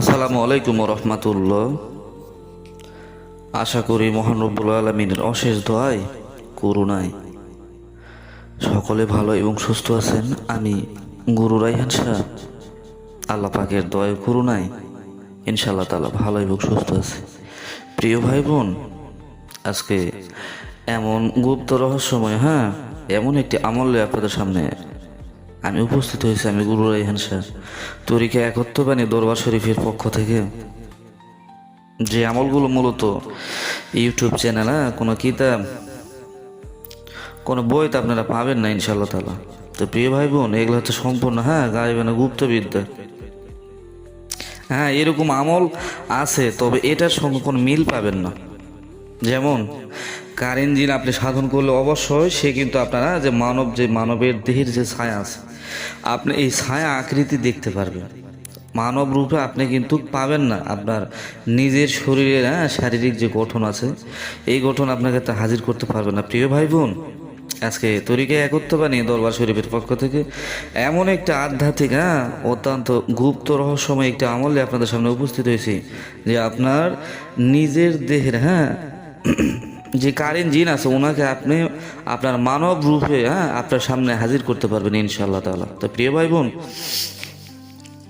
আসসালামু আলাইকুম রহমতুল্লাহ। আশা করি মহান রব্বুল আলমিনের অশেষ দোয়ায়, করুণায় সকলে ভালো এবং সুস্থ আছেন। আমি গুরু রাইহান শাহ, আল্লাহ পাকের দয় করুণায় ইনশাল্লাহ তালা ভালো এবং সুস্থ আছে। প্রিয় ভাই বোন আজকে এমন গুপ্ত রহস্যময় হ্যাঁ এমন একটি আমল নিয়ে আপনাদের সামনে আমি উপস্থিত হয়েছি, আমি গুরু রাইহান শাহ তরিকা একত্রবাণী দরবার শরীফের পক্ষ থেকে। যে আমলগুলো মূলত ইউটিউব চ্যানেল হ্যাঁ কোনো কিতাব, কোনো বই তো আপনারা পাবেন না ইনশাল্লাহ তালা তো প্রিয় ভাই বোন এগুলো হচ্ছে সম্পূর্ণ হ্যাঁ গাইবে না গুপ্তবিদ্যা। হ্যাঁ এরকম আমল আছে, তবে এটার সঙ্গে কোনো মিল পাবেন না। যেমন কারেন্ট জিন আপনি সাধন করলে অবশ্যই সে কিন্তু আপনারা যে মানব, যে মানবের দেহের যে ছায়া আছে, আপনি এই ছায়া আকৃতি দেখতে পারবেন। মানব রূপে আপনি কিন্তু পাবেন না। আপনার নিজের শরীরের হ্যাঁ শারীরিক যে গঠন আছে, এই গঠন আপনাকে তা হাজির করতে পারবেন না। প্রিয় ভাই বোন আজকে তরিকে একত্রবাণী দরবার শরীফের পক্ষ থেকে এমন একটা আধ্যাত্মিক হ্যাঁ অত্যন্ত গুপ্ত রহস্যময় একটা আমলে আপনাদের সামনে উপস্থিত হয়েছি যে আপনার নিজের দেহের হ্যাঁ যে কারেন্ট জিন আছে ওনাকে আপনি আপনার মানব রূপে হ্যাঁ আপনার সামনে হাজির করতে পারবেন ইনশাল্লাহ তাআলা। তো প্রিয় ভাই বোন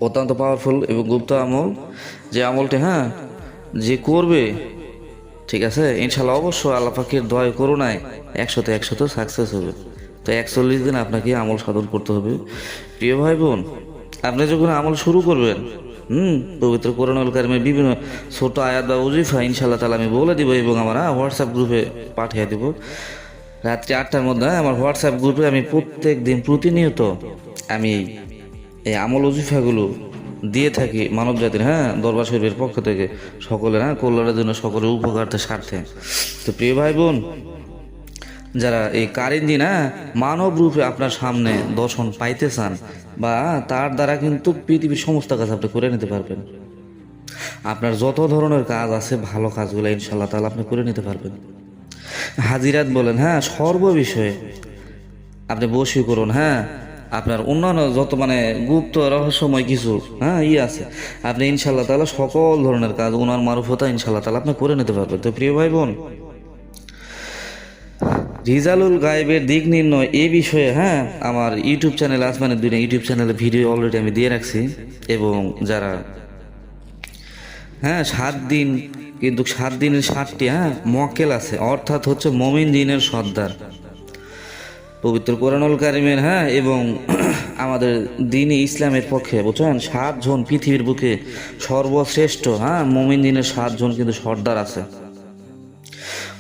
অত্যন্ত পাওয়ারফুল এবং গুপ্ত আমল, যে আমলটি হ্যাঁ যে করবে, ঠিক আছে ইনশাল্লাহ অবশ্যই আল্লাহ পাখির দয় করুণায় একশোতে একশোতে সাকসেস হবে। তো একচল্লিশ দিন আপনাকে আমল সাধন করতে হবে। প্রিয় ভাই বোন আপনি যখন আমল শুরু করবেন হুম পবিত্র করোনাল কারিমে বিভিন্ন ছোট আয়াত বা উজিফা ইনশাল্লাহ তালা আমি বলে দিব এবং আমার হোয়াটসঅ্যাপ গ্রুপে পাঠিয়ে দিব। রাত্রি আটটার মধ্যে হ্যাঁ, আমার হোয়াটসঅ্যাপ গ্রুপে আমি প্রত্যেক দিন প্রতিনিয়ত আমি এই আমল ওজিফাগুলো দিয়ে থাকি মানব জাতির হ্যাঁ দরবার শরীফের পক্ষ থেকে সকলের হ্যাঁ কল্যাণের জন্য সকলের উপকার্থে স্বার্থে তো প্রিয় ভাই বোন যারা এই কারেন্জি না, মানব রূপে আপনার সামনে দর্শন পাইতে চান বা তার দ্বারা কিন্তু পৃথিবীর সমস্ত কাজ আপনি করে নিতে পারবেন। আপনার যত ধরনের কাজ আছে, ভালো কাজগুলো ইনশাল্লাহ তাহলে আপনি করে নিতে পারবেন। হাজিরাত বলেন হ্যাঁ সর্ব বিষয়ে আপনি বসি করুন হ্যাঁ আপনার অন্যান্য যত মানে গুপ্ত রহস্যময় কিছু হ্যাঁ ই আছে, আপনি ইনশাল্লাহ তাহলে সকল ধরনের কাজ ওনার মারুফতা ইনশাল্লাহ তাহলে আপনি করে নিতে পারবেন। তো প্রিয় ভাই বোন রিজালুল গায়েবের দিক নির্ণয় এ বিষয়ে হ্যাঁ আমার ইউটিউব চ্যানেল আসমানের দুই ইউটিউব চ্যানেলে ভিডিও অলরেডি আমি দিয়ে রাখছি। এবং যারা হ্যাঁ সাত দিন, কিন্তু সাত দিনের সাতটি হ্যাঁ মকেল আছে, অর্থাৎ হচ্ছে মমিন দিনের সর্দার। পবিত্র কোরআনুল কারিমের হ্যাঁ এবং আমাদের দিনই ইসলামের পক্ষে, বুঝছেন? সাতজন পৃথিবীর বুকে সর্বশ্রেষ্ঠ হ্যাঁ মমিন দিনের সাতজন কিন্তু সর্দার আছে।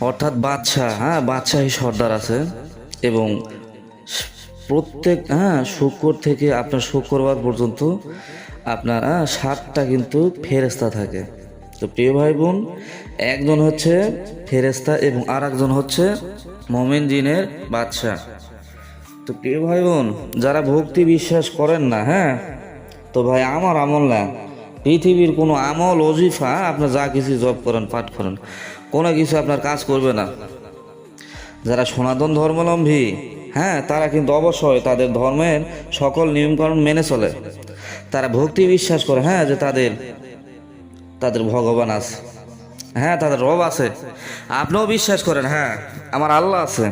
অর্থাৎ বাদশাহ হ্যাঁ বাদশাহী সর্দার আছে এবং প্রত্যেক হ্যাঁ শুক্র থেকে আপনার শুক্রবার পর্যন্ত আপনার হ্যাঁ সাতটা কিন্তু ফেরেস্তা থাকে। তো প্রিয় ভাই বোন একজন হচ্ছে ফেরেস্তা এবং আর একজন হচ্ছে মোমেন জিনের বাদশাহ। তো প্রিয় ভাই বোন যারা ভক্তি বিশ্বাস করেন না হ্যাঁ তো ভাই, আমার আমল না। পৃথিবীর কোনো আমল অজিফা আপনার যা কিছু জব করেন, পাঠ করেন, কোনো কিছু আপনার কাজ করবে না। যারা সনাতন ধর্মাবলম্বী হ্যাঁ তারা কিন্তু অবশ্যই তাদের ধর্মের সকল নিয়মকানুন মেনে চলে। তারা ভক্তি বিশ্বাস করে হ্যাঁ যে তাদের তাদের ভগবান আছে। হ্যাঁ তাদের রব আছে। আপনিও বিশ্বাস করেন হ্যাঁ আমার আল্লাহ আছে।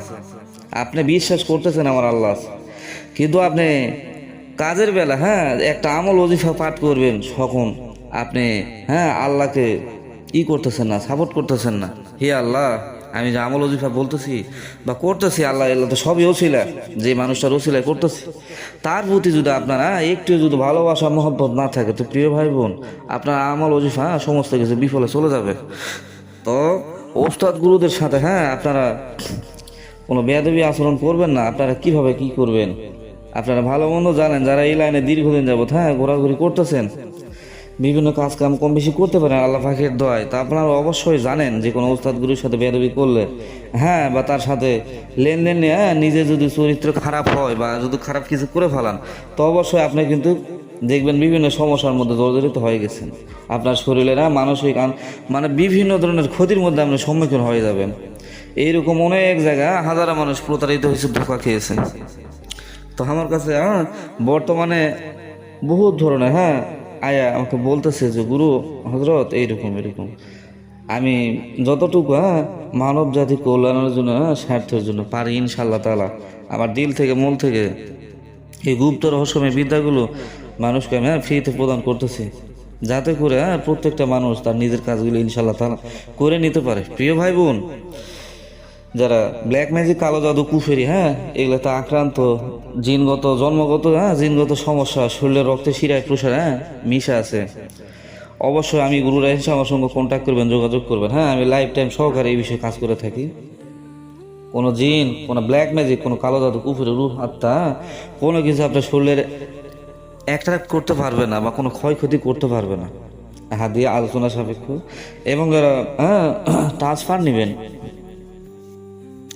আপনি বিশ্বাস করতেছেন আমার আল্লাহ আছে। কিন্তু আপনি কাজের বেলা হ্যাঁ একটা আমল অজিফা পাঠ করবেন তখন আপনি হ্যাঁ আল্লাহকে ই করতেছেন না সাপোর্ট করতেছেন না। হে আল্লাহ, আমি যে আমল অজিফা বলতেছি বা করতেছি, আল্লাহ আল্লাহ তো সবই ওসিলা, যে মানুষটার ওসিলায় করতেছি। তার প্রতি যদি আপনারা একটু যদি ভালোবাসা, মহব্বত না থাকে, তো প্রিয় ভাই বোন আপনার আমল অজিফা সমস্ত কিছু বিফলে চলে যাবে। তো ওস্তাদ গুরুদের সাথে হ্যাঁ আপনারা কোনো বেয়াদবি আচরণ করবেন না, আপনারা কীভাবে কি করবেন? আপনারা ভালো মন্দ জানেন, যারা এই লাইনে দীর্ঘদিন যাবত হ্যাঁ ঘোরাঘুরি করতেছেন, বিভিন্ন কাজ কাম কম বেশি করতে পারেন আল্লাহ পাখির দয় তা আপনারা অবশ্যই জানেন যে কোনো ওস্তাদ গুরুর সাথে বেয়াদবি করলে হ্যাঁ বা তার সাথে লেনদেন নিয়ে হ্যাঁ নিজে যদি চরিত্র খারাপ হয় বা যদি খারাপ কিছু করে ফেলান, তো অবশ্যই আপনি কিন্তু দেখবেন বিভিন্ন সমস্যার মধ্যে জর্জরিত হয়ে গেছেন। আপনার শরীরে না মানসিক মানে বিভিন্ন ধরনের ক্ষতির মধ্যে আপনি সম্মুখীন হয়ে যাবেন। এইরকম অনেক জায়গা হাজারো মানুষ প্রতারিত হয়েছে, ধোকা খেয়েছে। তো আমার কাছে হ্যাঁ বর্তমানে বহুত ধরনের হ্যাঁ আয়া আমাকে বলতেছে যে, গুরু হজরত এইরকম এরকম আমি যতটুকু হ্যাঁ মানব জাতি কল্যাণের জন্য হ্যাঁ স্বার্থের জন্য পারি ইনশাল্লাহ তালা আমার দিল থেকে মন থেকে এই গুপ্ত রহস্যময় বিদ্যাগুলো মানুষকে আমি হ্যাঁ ফ্রিতে প্রদান করতেছি। যাতে করে হ্যাঁ প্রত্যেকটা মানুষ তার নিজের কাজগুলো ইনশাল্লাহ তালা করে নিতে পারে। প্রিয় ভাই বোন যারা ব্ল্যাক ম্যাজিক কালো জাদু, কুফেরি হ্যাঁ এগুলো এগুলোতে আক্রান্ত, জিনগত, জন্মগত হ্যাঁ জিনগত সমস্যা শরীরের রক্তে শিরায় প্রসার হ্যাঁ মিশা আছে। অবশ্যই আমি গুরু রাইন আমার সঙ্গে কন্ট্যাক্ট করবেন, যোগাযোগ করবেন হ্যাঁ আমি লাইফ টাইম সহকারে এই বিষয়ে কাজ করে থাকি। কোনো জিন, কোনো ব্ল্যাক ম্যাজিক কোনো কালো জাদু, কুফুরে রূপ আত্মা, কোনো কিছু আপনার শরীরের অ্যাট্রাক্ট করতে পারবে না বা কোনো ক্ষয়ক্ষতি করতে পারবে না। হাত দিয়ে আলোচনা সাপেক্ষ। এবং যারা হ্যাঁ ট্রান্সফার নেবেন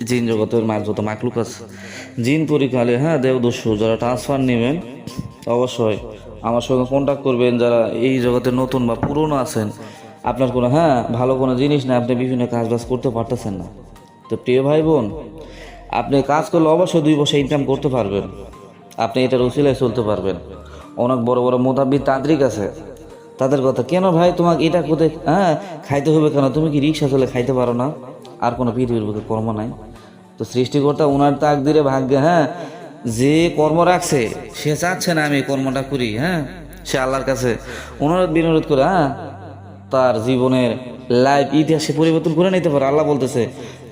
জিন জগতের মার যত মাকলুক আছে। জিন পরিকালে হ্যাঁ দেবদস্যু, যারা ট্রান্সফার নেবেন, অবশ্যই আমার সঙ্গে কন্ট্যাক্ট করবেন, যারা এই জগতে নতুন বা পুরনো আছেন, আপনার কোনো হ্যাঁ ভালো কোনো জিনিস না, আপনি বিভিন্ন কাজ বাজ করতে পারতেছেন না। তো প্রিয় ভাই বোন আপনি কাজ করলে অবশ্যই দুই বছর ইনকাম করতে পারবেন। আপনি এটার উচিলায় চলতে পারবেন। অনেক বড় বড় মোতাবিদ তান্ত্রিক আছে। তাদের কথা, কেন ভাই, তোমাকে এটা কোথায় হ্যাঁ খাইতে হবে কেন? তুমি কি রিক্সা চলে খাইতে পারো না? আর কোনো পৃথিবীর বুকে কর্ম নাই। তো সৃষ্টিকর্তা ওনার তাক দিলে ভাগ্যে হ্যাঁ যে কর্ম রাখছে, সে চাচ্ছে না আমি কর্মটা করি হ্যাঁ সে আল্লাহর কাছে অনুরোধ বিনোরোধ করে হ্যাঁ তার জীবনের লাইফ ইতিহাসে পরিবর্তন করে নিতে পারে। আল্লাহ বলতেছে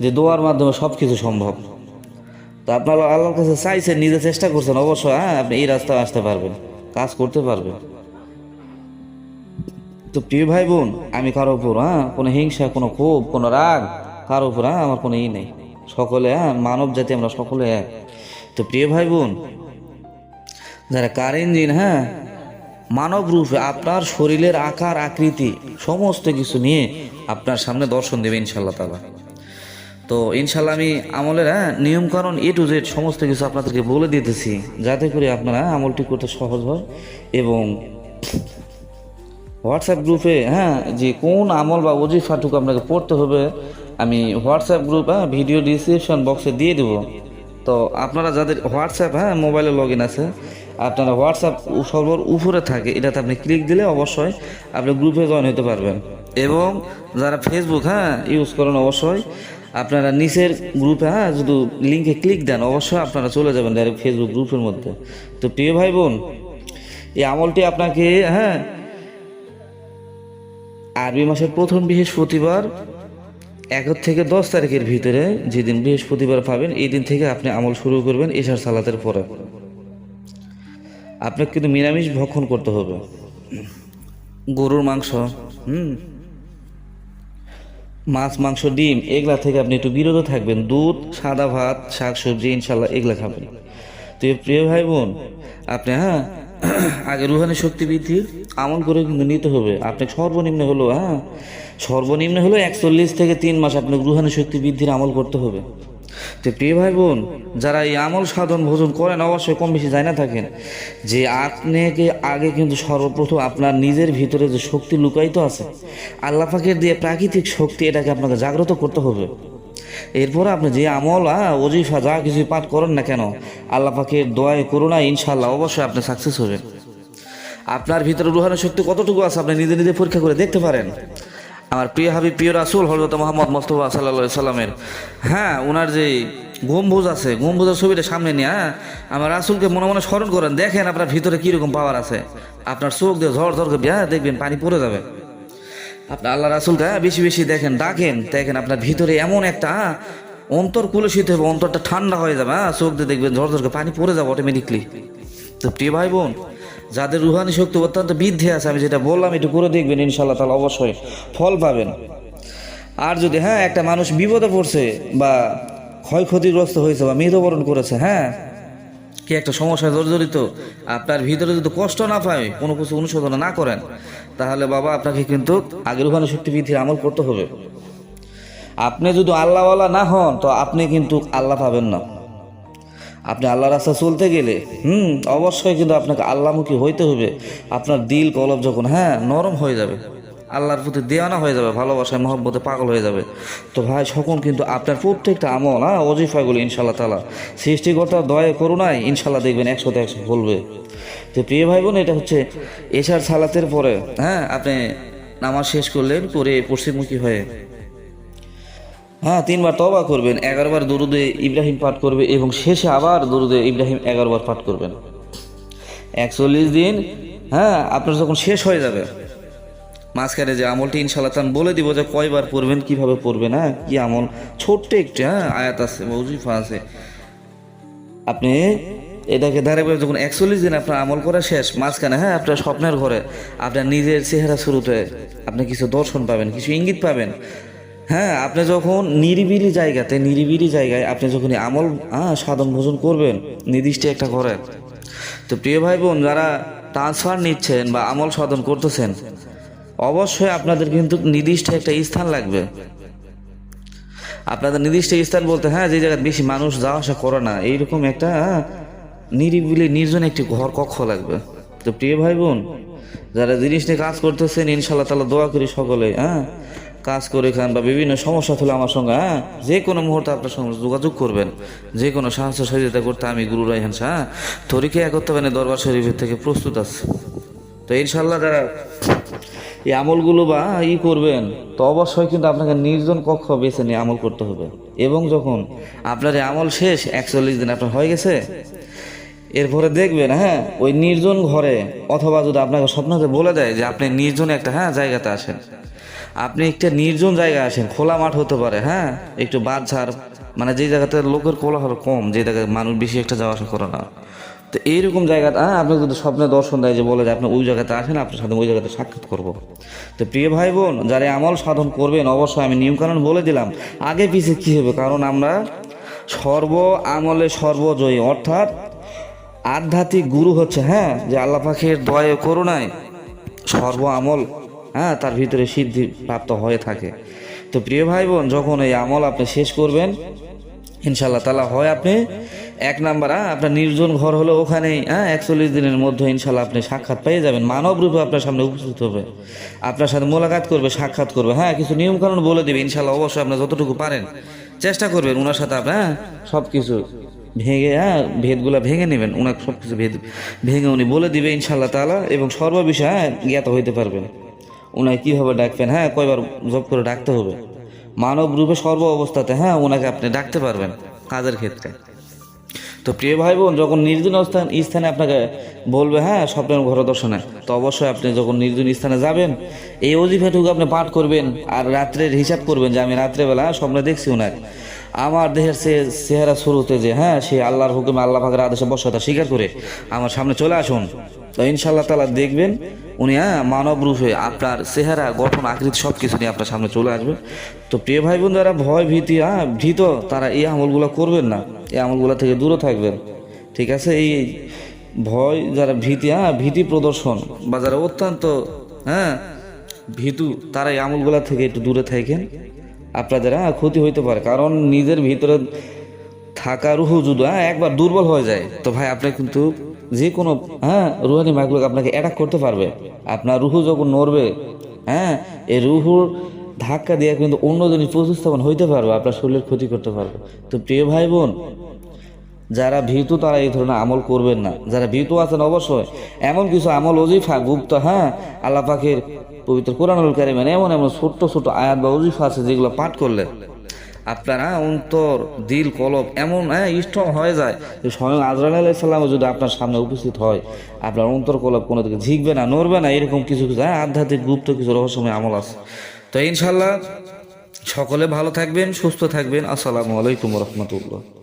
যে দোয়ার মাধ্যমে সব কিছু সম্ভব। তো আপনারা আল্লাহর কাছে চাইছেন, নিজে চেষ্টা করছেন অবশ্যই হ্যাঁ আপনি এই রাস্তায় আসতে পারবেন, কাজ করতে পারবেন। তো প্রিয় ভাই বোন, আমি কারও উপর হ্যাঁ কোনো হিংসা, কোনো ক্ষোভ, কোনো রাগ কারও উপর হ্যাঁ আমার কোনো ই নেই। সকলে হ্যাঁ মানব জাতি, আমরা সকলে এক। তো প্রিয় ভাই বোন যারা কার ইঞ্জিন হ্যাঁ মানব রূপে আপনার শরীরের আকার, আকৃতি, সমস্ত কিছু নিয়ে আপনার সামনে দর্শন দেবে ইনশাল্লাহ তালা তো ইনশাল্লাহ আমি আমলের হ্যাঁ নিয়মকানুন এ টু জেড সমস্ত কিছু আপনাদেরকে বলে দিতেছি, যাতে করে আপনারা আমলটি করতে সহজ হয় এবং হোয়াটসঅ্যাপ গ্রুপে হ্যাঁ যে কোন আমল বা ওজিফাটুকু আপনাকে পড়তে হবে আমি হোয়াটসঅ্যাপ গ্রুপ হ্যাঁ ভিডিও ডিসক্রিপশন বক্সে দিয়ে দেবো। তো আপনারা যাদের হোয়াটসঅ্যাপ হ্যাঁ মোবাইলে লগ ইন আছে, আপনারা হোয়াটসঅ্যাপ সর্বর উপরে থাকে, এটাতে আপনি ক্লিক দিলে অবশ্যই আপনি গ্রুপে জয়েন হতে পারবেন। এবং যারা ফেসবুক হ্যাঁ ইউজ করেন অবশ্যই, আপনারা নিচের গ্রুপে হ্যাঁ যদি লিঙ্কে ক্লিক দেন, অবশ্যই আপনারা চলে যাবেন ডাইরেক্ট ফেসবুক গ্রুপের মধ্যে। তো প্রিয় ভাই বোন, এই আমলটি আপনাকে হ্যাঁ আরবি মাসের প্রথম বৃহস্পতিবার এক থেকে দশ তারিখের ভিতরে যেদিন বৃহস্পতিবার পাবেন, এই দিন থেকে আপনি আমল শুরু করবেন এশার সালাতের পরে। আপনাকে কিন্তু নিরামিষ ভক্ষণ করতে হবে। গরুর মাংস, হুম? মাছ, মাংস, ডিম, এগুলা থেকে আপনি একটু বিরত থাকবেন। দুধ, সাদা ভাত, শাক সবজি ইনশাল্লাহ এগুলা খাবেন। তো প্রিয় ভাই বোন আপনি হ্যাঁ আগে রুহানি শক্তি বৃদ্ধির আমল করে কিন্তু নিতে হবে। আপনি সর্বনিম্ন হলো হ্যাঁ সর্বনিম্ন হলো একচল্লিশ থেকে তিন মাস আপনাকে রুহানি শক্তি বৃদ্ধির আমল করতে হবে। তো প্রিয় ভাই বোন যারা এই আমল সাধন ভোজন করেন, অবশ্যই কম বেশি জানা থাকেন যে আপনাকে আগে কিন্তু সর্বপ্রথম আপনার নিজের ভিতরে যে শক্তি লুকায়িত আছে, আল্লাহ দিয়ে প্রাকৃতিক শক্তি, এটাকে আপনাকে জাগ্রত করতে হবে। এরপর আপনি যে আমল অজিফা যা কিছু পাঠ করেন না কেন, আল্লাহ দোয়ায় করুণা ইনশাল্লাহ অবশ্যই আপনি সাকসেস হবেন। আপনার ভিতরে রুহানের শক্তি কতটুকু আছে, আপনি নিজে নিজে পরীক্ষা করে দেখতে পারেন। আমার প্রিয় হাবিব প্রিয় রাসুল হজরত মোহাম্মদ মোস্তফা সাল্লা সাল্লামের হ্যাঁ ওনার যে গম্বুজ আছে গম্বুজের ছবিটা সামনে নিয়ে হ্যাঁ আমার রাসুলকে মনে মনে স্মরণ করেন দেখেন আপনার ভিতরে কীরকম পাওয়ার আছে। আপনার চোখ দিয়ে ঝড় ঝড় করবে হ্যাঁ দেখবেন পানি পড়ে যাবে। আপনি আল্লাহ রাসুলকে হ্যাঁ, বেশি বেশি দেখেন ডাকেন দেখেন আপনার ভিতরে এমন একটা হ্যাঁ, অন্তর কুলসিত হবে অন্তরটা ঠান্ডা হয়ে যাবে হ্যাঁ চোখ দিয়ে দেখবেন ঝড় ঝড় করে পানি পড়ে যাবে অটোমেটিকলি তো প্রিয় ভাই বোন যাদের রুহানি শক্তি অত্যন্ত বৃদ্ধি আছে, আমি যেটা বললাম, একটু করে দেখবেন ইনশাল্লাহ তাহলে অবশ্যই ফল পাবেন। আর যদি হ্যাঁ একটা মানুষ বিপদে পড়ছে বা ক্ষয়ক্ষতিগ্রস্ত হয়েছে বা মৃতবরণ করেছে হ্যাঁ কি একটা সমস্যায় জর্জরিত, আপনার ভিতরে যদি কষ্ট না পায়, কোনো কিছু অনুশোধন না করেন, তাহলে বাবা, আপনাকে কিন্তু আগের ওখানে শক্তি বৃদ্ধির আমল করতে হবে। আপনি যদি আল্লাহওয়ালা না হন, তো আপনি কিন্তু আল্লাহ পাবেন না। আপনি আল্লাহ রাস্তা চলতে গেলে, হুম, অবশ্যই কিন্তু আপনাকে আল্লাহমুখী হইতে হবে আপনার দিল কলব যখন হ্যাঁ নরম হয়ে যাবে, আল্লাহর প্রতি দেওয়ানা হয়ে যাবে, ভালোবাসায় মহব্বতে পাগল হয়ে যাবে। তো ভাই, সকল কিন্তু আপনার প্রত্যেকটা আমল হ্যাঁ অজিফাগুলো ইনশাল্লাহ তালা সৃষ্টিকর্তার দয়া করুণায় ইনশাল্লাহ দেখবেন একশোতে একশো বলবে। তো প্রিয় ভাই বোন, এটা হচ্ছে এশার সালাতের পরে হ্যাঁ আপনি নামাজ শেষ করলেন করে পশ্চিমমুখী হয়ে হ্যাঁ তিনবার তবা করবেন, এগারোবার দরুদে ইব্রাহিম পাঠ করবে এবং শেষে আবার দরুদে ইব্রাহিম এগারোবার পাঠ করবেন। একচল্লিশ দিন হ্যাঁ আপনার যখন শেষ হয়ে যাবে, মাঝখানে যে আমলটি ইনশাল্লাহ তান বলে দিব যে কয়বার পড়বেন, কীভাবে পড়বেন হ্যাঁ কি আমল, ছোট্ট একটি হ্যাঁ আয়াত আছে, মৌজিফা আছে। আপনি এটাকে ধারে করে যখন একচল্লিশ দিন আপনার আমল করা শেষ, মাঝখানে হ্যাঁ আপনার স্বপ্নের ঘরে, আপনার নিজের চেহারা শুরুতে আপনি কিছু দর্শন পাবেন, কিছু ইঙ্গিত পাবেন। হ্যাঁ আপনি যখন নিরিবিলি জায়গাতে, নিরিবিলি জায়গায় আপনি যখন আমল সাধন ভোজন করবেন, নির্দিষ্ট একটা করেন তো প্রিয় ভাই বোন যারা ট্রান্সফার নিচ্ছেন বা আমল সাধন করতেছেন, অবশ্যই আপনাদের কিন্তু নির্দিষ্ট একটা স্থান লাগবে। আপনাদের নির্দিষ্ট স্থান বলতে হ্যাঁ যে জায়গায় বেশি মানুষ যাওয়া আসা করে না, এইরকম একটা নিরিবিলি, নির্জন একটি ঘর, কক্ষ লাগবে। তো প্রিয় ভাই বোন যারা জিনিস নিয়ে কাজ করতেছেন ইনশাল্লাহ তালা দোয়া করি সকলে হ্যাঁ কাজ করে খান বা বিভিন্ন সমস্যা হলে আমার সঙ্গে হ্যাঁ? যে কোনো মুহূর্তে আপনার সঙ্গে যোগাযোগ করবেন। যে কোনো সাহায্য সহযোগিতা করতে আমি গুরু রাইহান শাহ হ্যাঁ তরিকে একত্রবানে দরবার শরীফের থেকে প্রস্তুত আছে। তো ইনশাল্লাহ যারা এই আমলগুলো বা ই করবেন, তো অবশ্যই কিন্তু আপনাকে নির্জন কক্ষ বেছে নিয়ে আমল করতে হবে। এবং যখন আপনার আমল শেষ, একচল্লিশ দিন আপনার হয়ে গেছে এরপরে দেখবেন হ্যাঁ ওই নির্জন ঘরে, অথবা যদি আপনাকে স্বপ্নতে বলে দেয় যে আপনি নির্জন একটা হ্যাঁ জায়গাতে আসেন আপনি একটা নির্জন জায়গায় আসেন খোলা মাঠ হতে পারে হ্যাঁ একটু বাদ ঝাড় মানে যে জায়গাতে লোকের কোলাহল কম, যে জায়গায় মানুষ বেশি একটা যাওয়া আসা করে না। তো এইরকম জায়গাটা হ্যাঁ আপনি যদি স্বপ্নে দর্শন দেয় যে বলে যে আপনি ওই জায়গাতে আসেন, আপনার সাথে ওই জায়গাতে সাক্ষাৎ করব। তো প্রিয় ভাই বোন যারা আমল সাধন করবেন, অবশ্যই আমি নিয়মকানুন বলে দিলাম, আগে পিছিয়ে কী হবে? কারণ আমরা সর্ব আমলে সর্বজয়ী, অর্থাৎ আধ্যাত্মিক গুরু হচ্ছে হ্যাঁ যে আল্লাহ পাখির দয়ে করুণায় সর্ব আমল হ্যাঁ তার ভিতরে সিদ্ধি প্রাপ্ত হয়ে থাকে। তো প্রিয় ভাই বোন যখন এই আমল আপনি শেষ করবেন ইনশাল্লাহ তালা হয় আপনি এক নাম্বার হ্যাঁ আপনার নির্জন ঘর হলো ওখানেই হ্যাঁ একচল্লিশ দিনের মধ্যে ইনশাল্লাহ আপনি সাক্ষাৎ পেয়ে যাবেন। মানব রূপে আপনার সামনে উপস্থিত হবে। আপনার সাথে মোলাকাত করবে, সাক্ষাৎ করবে হ্যাঁ কিছু নিয়মকানুন বলে দেবে ইনশাল্লাহ অবশ্যই আপনি যতটুকু পারেন চেষ্টা করবেন ওনার সাথে আপনি হ্যাঁ সব কিছু ভেঙে হ্যাঁ ভেদগুলো ভেঙে নেবেন ওনাকে সব কিছু ভেদ ভেঙে উনি বলে দিবে ইনশাল্লাহ তালা এবং সর্ববিষয়ে হ্যাঁ জ্ঞাত হইতে পারবেন ওনাকে কীভাবে ডাকবেন হ্যাঁ কয়বার জব করে ডাকতে হবে। মানব রূপে সর্ব অবস্থাতে হ্যাঁ ওনাকে আপনি ডাকতে পারবেন কাজের ক্ষেত্রে। তো প্রিয় ভাই বোন যখন নির্জন স্থান স্থানে আপনাকে বলবে হ্যাঁ স্বপ্নের ঘর দর্শনে তো অবশ্যই আপনি যখন নির্জন স্থানে যাবেন এই অজিফাটুকু আপনি পাঠ করবেন আর রাত্রের হিসাব করবেন যে আমি রাত্রেবেলা হ্যাঁ, স্বপ্নে দেখছি ওনাকে আমার দেহের সে চেহারা শুরুতে যে হ্যাঁ সে আল্লাহর হুকুমে আল্লাহ পাকের আদেশে বসতা স্বীকার করে। আমার সামনে চলে আসুন। তো ইনশাল্লাহ তালা দেখবেন উনি হ্যাঁ মানব রূপে আপনার চেহারা, গঠন, আকৃতি সব কিছু নিয়ে আপনার সামনে চলে আসবে। তো প্রিয় ভাই বোন যারা ভয় ভীতি হ্যাঁ ভীত তারা এই আমলগুলো করবেন না। এই আমলগুলো থেকে দূরে থাকবেন। ঠিক আছে? এই ভয়, যারা ভীতি হ্যাঁ ভীতি প্রদর্শন বা যারা অত্যন্ত হ্যাঁ ভীতু, তারা এই আমলগুলা থেকে একটু দূরে থাকেন। আপনাদের হ্যাঁ ক্ষতি হইতে পারে। কারণ নিজের ভিতরে থাকা রুহু হ্যাঁ একবার দুর্বল হয়ে যায়, তো ভাই আপনি কিন্তু যে কোনো হ্যাঁ রুহানি মাগুলোকে আপনাকে অ্যাটাক করতে পারবে। আপনার রুহু যখন নড়বে হ্যাঁ এই রুহুর ধাক্কা দিয়ে কিন্তু অন্য জিনিস প্রতিস্থাপন হইতে পারবে, আপনার শরীরের ক্ষতি করতে পারবে। তো প্রিয় ভাই বোন যারা ভীতু, তারা এই ধরনের আমল করবেন না। যারা ভীতু আছেন অবশ্যই। এমন কিছু আমল অজিফা গুপ্ত হ্যাঁ? আল্লাহ পাকের পবিত্র কোরআনুল কারিমেন এমন এমন ছোট্ট ছোট আয়াত বা অজিফা আছে যেগুলো পাঠ করলে আপনার অন্তর, দিল, কলব এমন হ্যাঁ স্ট্রং হয়ে যায় যে স্বয়ং আজরাল আলাইসাল্লামও যদি আপনার সামনে উপস্থিত হয়, আপনার অন্তর, কলব কোনো দিকে ঝিকবে না, নড়বে না, এরকম কিছু কিছু হ্যাঁ আধ্যাত্মিক গুপ্ত কিছু রহস্যময় আমল আছে। তো ইনশাল্লাহ সকলে ভালো থাকবেন, সুস্থ থাকবেন। আসসালামু আলাইকুম রহমতুল্লাহ।